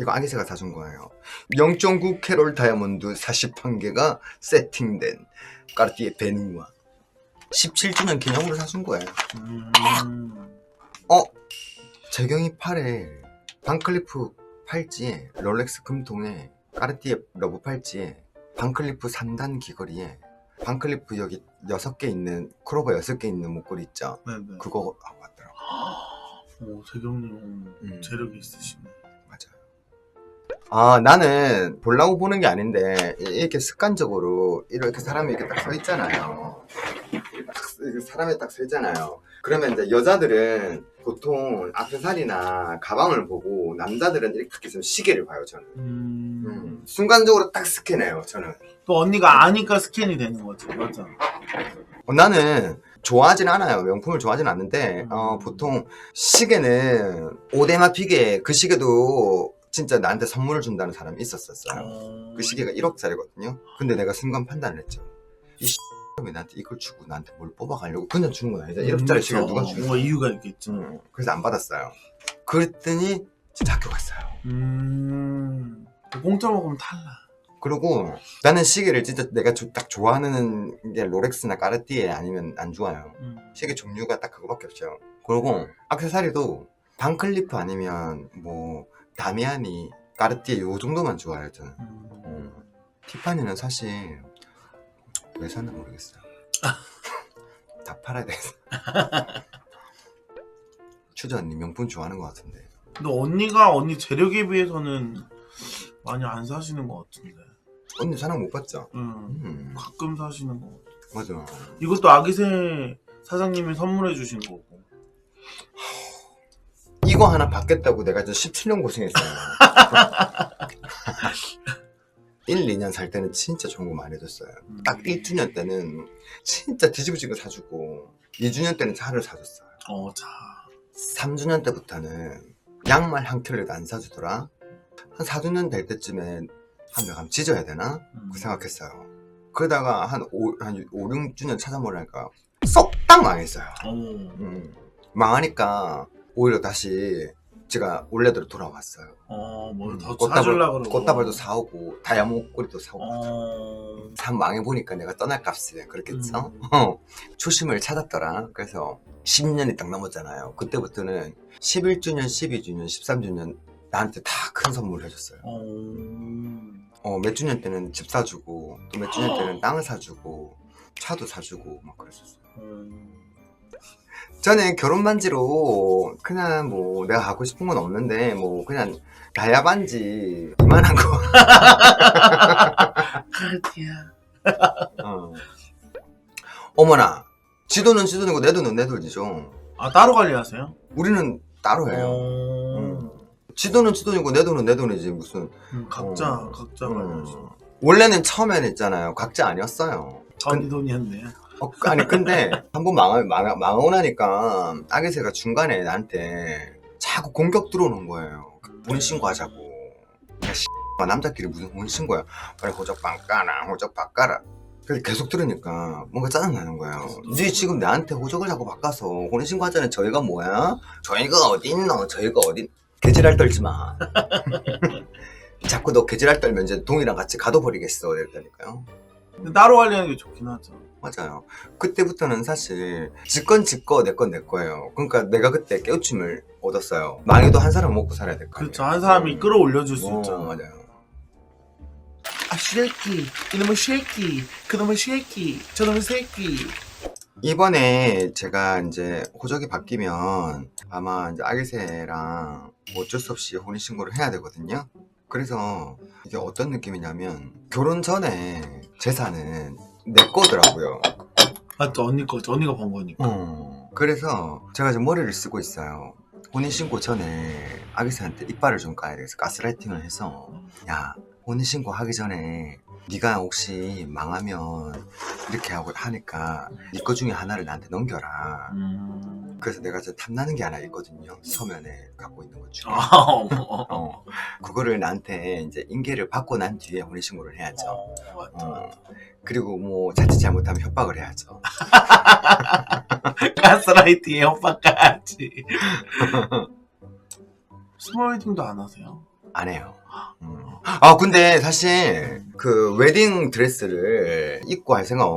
이거 아기새가 사준 거예요. 0.9 캐롤 다이아몬드 41개가 세팅된 까르띠에 베누아 17주년 기념으로 사준 거예요. 음. 재경이 팔에 반클리프 팔찌에 롤렉스 금통에 까르띠에 러브 팔찌에 반클리프 3단 귀걸이에 반클리프 여기 6개 있는 크로버 6개 있는 목걸이 있죠. 네네. 그거 하고 왔더라고. 오 재경님 음. 재력이 있으시네. 아, 나는 보려고 보는 게 아닌데, 이- 이렇게 습관적으로, 이렇게 사람이 이렇게 딱 서 있잖아요. 딱 사람이 딱 서 있잖아요. 그러면 이제 여자들은 보통 악세사리나 가방을 보고, 남자들은 이렇게 해서 시계를 봐요, 저는. 음. 음, 순간적으로 딱 스캔해요, 저는. 또 언니가 아니까 스캔이 되는 거지. 맞아. 어, 나는 좋아하진 않아요. 명품을 좋아하진 않는데, 어, 보통 시계는 오데마 피게, 그 시계도 진짜 나한테 선물을 준다는 사람이 있었었어요. 어... 그 시계가 1억짜리거든요. 근데 내가 순간 판단을 했죠. 이왜 나한테 이걸 주고 나한테 뭘 뽑아가려고 그냥 주는 건 아니잖아. 1억짜리 시계를 누가 주는 뭔가 이유가 있겠죠. 음, 그래서 안 받았어요. 그랬더니 진짜 학교 갔어요. 음. 공짜 먹으면 탈라. 그리고 나는 시계를 진짜 내가 조- 딱 좋아하는 게 롤렉스나 까르띠에 아니면 안 좋아요. 음. 시계 종류가 딱 그거밖에 없죠. 그리고 악세사리도 반클리프 아니면 뭐 다미아니, 까르띠에 요 정도만 좋아해요 저는. 음. 어, 티파니는 사실 왜 샀나 모르겠어요. 다 팔아야 돼서. 추자 언니 명품 좋아하는 것 같은데. 근데 언니가 언니 재력에 비해서는 많이 안 사시는 것 같은데. 언니 사랑 못 봤죠? 음. 음, 가끔 사시는 거. 같아. 맞아. 이것도 아기새 사장님이 선물해 주신 거고. 이거 하나 받겠다고 내가 저 17년 고생했어요. 1, 2년 살 때는 진짜 좋은 거 많이 해줬어요. 음. 딱 1주년 때는 진짜 뒤집어진 거 사주고 2주년 때는 차를 사줬어요. 어, 자. 3주년 때부터는 양말 한 켤레도 안 사주더라. 한 4주년 될 때쯤에 한명 한번 찢어야 되나? 음. 그 생각했어요. 그러다가 한 5, 한 5, 6주년 찾아보니까 쏙딱 망했어요. 어. 음. 망하니까 오히려 다시 제가 원래대로 돌아왔어요. 어, 뭘더 음, 꽃다발, 사주려고 그러고. 꽃다발도 사오고 다이아몬드 꼬리도 사오고 어. 참 망해보니까 내가 떠날 값을 그렇겠죠? 음. 어, 초심을 찾았더라. 그래서 10년이 딱 넘었잖아요. 그때부터는 11주년, 12주년, 13주년 나한테 다 큰 선물을 해줬어요. 어. 어, 몇 주년 때는 집 사주고 또 몇 주년 때는 땅을 사주고 차도 사주고 막 그랬었어요. 음. 저는 결혼 반지로 그냥 뭐 내가 갖고 싶은 건 없는데 뭐 그냥 다이아 반지 이만한 거. 카르티아. 어. 어머나 지도는 지도이고 내 돈은 내 돈이죠. 아, 따로 관리하세요? 우리는 따로 해요. 어. 음. 지도는 지도이고 내 돈은 내 돈이지 무슨. 음, 각자, 어. 각자 음. 관리하시죠. 원래는 처음에는 있잖아요. 각자 아니었어요. 언니 돈이었네. 어, 아니 근데 한 번 망하, 망하, 망하고 나니까 아기새가 중간에 나한테 자꾸 공격 들어오는 거예요. 혼신고하자고. 야, 씨, 남자끼리 무슨 혼신고야. 빨리 호적 바꿔라, 호적 바꿔라. 그래서 계속 들으니까 뭔가 짜증나는 거예요. 니 지금 나한테 호적을 자꾸 바꿔서 혼신고하자는 저희가 뭐야? 저희가 어디 있노? 저희가 어디 개지랄 떨지 마. 자꾸 너 개지랄 떨면 이제 동이랑 같이 가둬버리겠어. 이랬다니까요. 근데 따로 관리하는 게 좋긴 하죠. 맞아요. 그때부터는 사실 지건 지거 내 건 내 거예요. 그러니까 내가 그때 깨우침을 얻었어요. 망해도 한 사람 먹고 살아야 될거 아니에요. 그렇죠. 한 사람이 음. 끌어올려줄 수 어, 있잖아. 맞아요. 아, 쉐이키. 이놈의 쉐이키. 그놈의 쉐이키. 저놈의 새끼. 이번에 제가 이제 호적이 바뀌면 아마 이제 아기새랑 뭐 어쩔 수 없이 혼인신고를 해야 되거든요. 그래서 이게 어떤 느낌이냐면 결혼 전에 재산은 내 거더라고요. 맞죠? 언니 거죠. 언니가 번 거니까. 어. 그래서 제가 지금 머리를 쓰고 있어요. 혼인 신고 전에 아기새한테 이빨을 좀 까야 돼서 가스라이팅을 해서 야 혼인 신고 하기 전에 네가 혹시 망하면 이렇게 하고 하니까 네 거 중에 하나를 나한테 넘겨라. 음. 그래서 내가 저 탐나는 게 하나 있거든요. 서면에 갖고 있는 것 중에. 아, 어머. 어. 그거를 나한테 이제 인계를 받고 난 뒤에 혼인신고를 해야죠. 어, 맞다. 어. 그리고 뭐 자칫 잘못하면 협박을 해야죠. 가스라이팅에 협박까지. 스몰 웨딩도 안 하세요? 안 해요. 음. 아 근데 사실 그 웨딩 드레스를 입고 할 생각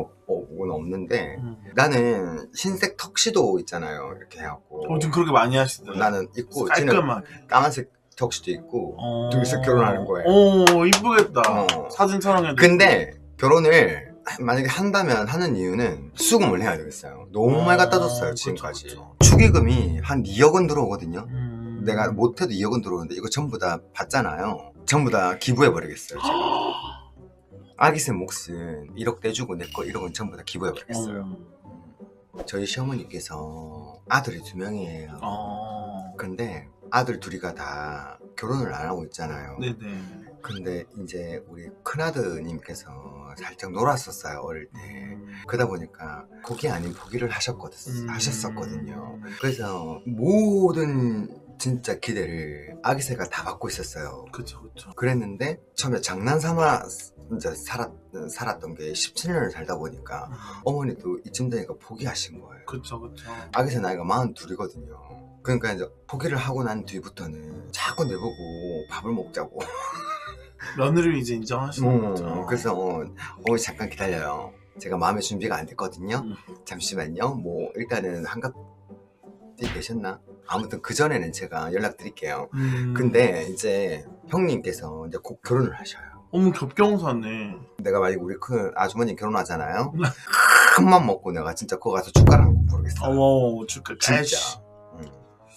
은 없는데 음. 나는 흰색 턱시도 있잖아요 이렇게 해갖고 어, 지금 그렇게 많이 하시더라고요. 나는 입고 깔끔하게. 까만색 턱시도 입고 어... 둘이서 결혼하는 거예요. 오, 이쁘겠다. 어. 사진 촬영해도. 근데 결혼을 만약에 한다면 하는 이유는 수금을 해야 되겠어요 너무 많이 갖다 줬어요 어, 지금까지 그쵸, 그쵸. 축의금이 한 2억 원 들어오거든요 음... 내가 못해도 2억 원 들어오는데 이거 전부 다 받잖아요 전부 다 기부해버리겠어요 제가 아기새 몫은 1억 떼주고 내 거 1억은 전부 다 기부해버리겠어요 어. 저희 시어머니께서 아들이 두 명이에요 어. 근데 아들 둘이가 다 결혼을 안 하고 있잖아요 네네. 근데 이제 우리 큰아드님께서 살짝 놀았었어요 어릴 때 음. 그러다 보니까 고기 아닌 포기를 하셨거든, 음. 하셨었거든요 그래서 모든 진짜 기대를 아기새가 다 받고 있었어요 그쵸, 그쵸. 그랬는데 처음에 장난 삼아 이제 살았, 살았던 게 17년을 살다 보니까 어머니도 이쯤 되니까 포기하신 거예요 그쵸, 그쵸. 아기새 나이가 42이거든요 그러니까 이제 포기를 하고 난 뒤부터는 자꾸 내보고 밥을 먹자고 며느리 이제 인정하시는 거죠. 음, 그래서 어, 어머니 잠깐 기다려요. 제가 마음의 준비가 안 됐거든요. 음. 잠시만요. 뭐 일단은 한갑 계셨나? 아무튼 그 전에는 제가 연락드릴게요. 음. 근데 이제 형님께서 이제 곧 결혼을 하셔요. 어머, 겹경사네. 내가 만약 우리 큰 아주머니 결혼하잖아요. 큰맘 먹고 내가 진짜 거기 가서 축가를 한곡 부르겠어요. 어머, 줄까? 진짜. 음.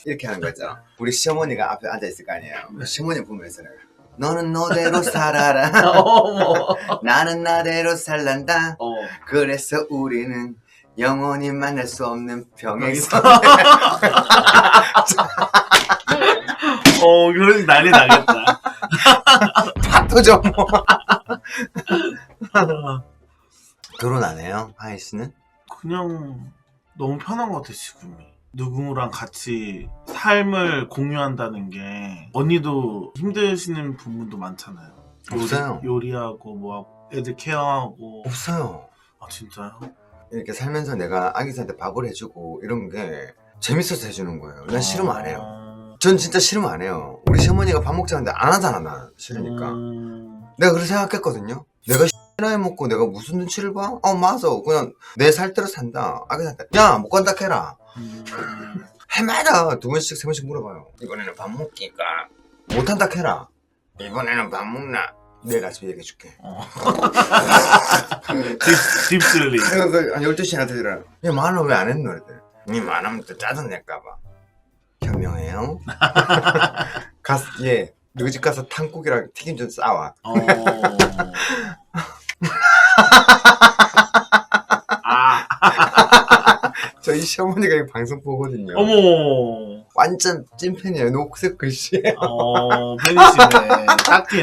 이렇게 하는 거죠. 우리 시어머니가 앞에 앉아 있을 거 아니에요. 시어머니 보면서 내가 너는 너대로 살아라. 나는 나대로 살란다. 어. 그래서 우리는 영원히 만날 수 없는 병에서 어, 그러니 난리 나겠다. 파토죠 뭐. 결혼 안 해요? 하이 씨는? 그냥 너무 편한 것 같아, 지금이. 누구랑 같이 삶을 공유한다는 게 언니도 힘드시는 부분도 많잖아요. 요리- 없어요. 요리하고 뭐 하고, 애들 케어하고. 없어요. 아 진짜요? 이렇게 살면서 내가 아기한테 밥을 해주고 이런 게 재밌어서 해주는 거예요. 난 싫으면 안 해요. 어. 전 진짜 싫으면 안 해요. 우리 시어머니가 밥 먹자는데 안 하잖아 나 싫으니까. 음. 내가 그렇게 생각했거든요. 내가 나이 먹고 내가 무슨 눈치를 봐? 어 맞아. 그냥 내 살대로 산다. 아기한테 야 못 간다 해라. 음. 해마다 두 번씩 세 번씩 물어봐요. 이번에는 밥 먹기가 못한다 해라. 이번에는 밥 먹나? 내일 아침에 얘기해줄게. 어. 딥, 딥슬리. 내가 그한 12시나 되더라. 야, 만원 왜안 했노? 그랬더니. 니 만하면 또 짜증낼까봐. 현명해요. 가서, 예. 너희 집 가서 탕국이랑 튀김 좀 싸와. 어. 아, 저희 시어머니가 이 방송 보거든요. 어머. 완전 찐팬이에요. 녹색 글씨. 어, 팬이시네. 딱티.